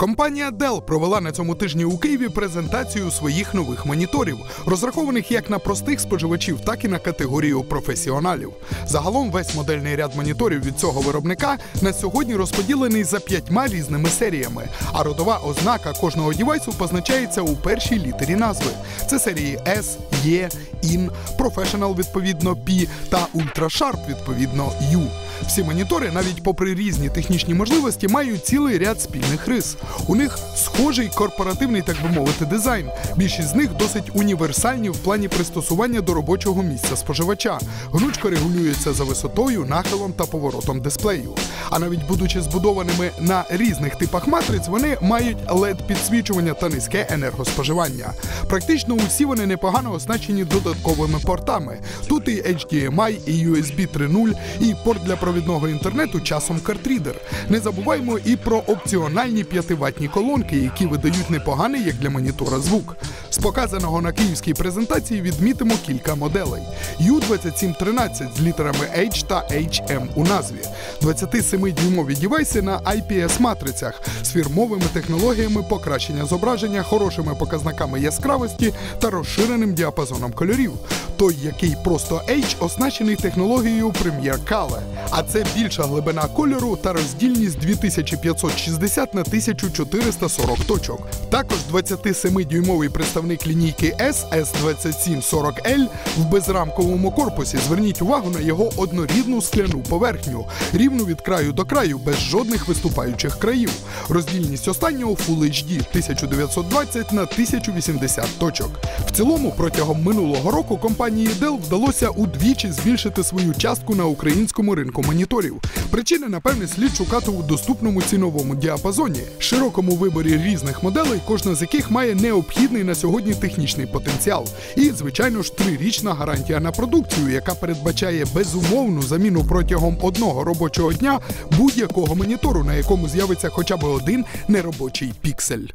Компанія Dell провела на цьому тижні у Києві презентацію своїх нових моніторів, розрахованих як на простих споживачів, так і на категорію професіоналів. Загалом весь модельний ряд моніторів від цього виробника на сьогодні розподілений за п'ятьма різними серіями, а родова ознака кожного дівайсу позначається у першій літері назви. Це серії S, E, IN, Professional, відповідно P та Ultra Sharp, відповідно U. Всі монітори, навіть попри різні технічні можливості, мають цілий ряд спільних рис. У них схожий корпоративний, так би мовити, дизайн. Більшість з них досить універсальні в плані пристосування до робочого місця споживача. Гнучко регулюються за висотою, нахилом та поворотом дисплею. А навіть будучи збудованими на різних типах матриць, вони мають led підсвічування та низьке енергоспоживання. Практично усі вони непогано оснащені додатковими портами. Тут і HDMI, і USB 3.0, і порт для провідного інтернету часом картрідер. Не забуваємо і про опціональні 5-ваттні колонки, які видають непоганий як для монітора звук. З показаного на київській презентації відмітимо кілька моделей: U2713 з літерами H та HM у назві, 27-дюймові дівайси на IPS-матрицях з фірмовими технологіями покращення зображення, хорошими показниками яскравості та розширеним діапазоном кольорів. Той, який просто H, оснащений технологією Premiere Color. А це більша глибина кольору та роздільність 2560 на 1440 точок. Також 27-дюймовий представник лінійки S S2740L в безрамковому корпусі. Зверніть увагу на його однорідну скляну поверхню, рівну від краю до краю, без жодних виступаючих країв. Роздільність останнього Full HD 1920 на 1080 точок. В цілому, протягом минулого року компанії Dell вдалося удвічі збільшити свою частку на українському ринку моніторів. Причини, напевне, слід шукати у доступному ціновому діапазоні, широкому виборі різних моделей, кожна з яких має необхідний на сьогодні технічний потенціал. І, звичайно ж, трирічна гарантія на продукцію, яка передбачає безумовну заміну протягом одного робочого дня будь-якого монітору, на якому з'явиться хоча б один неробочий піксель.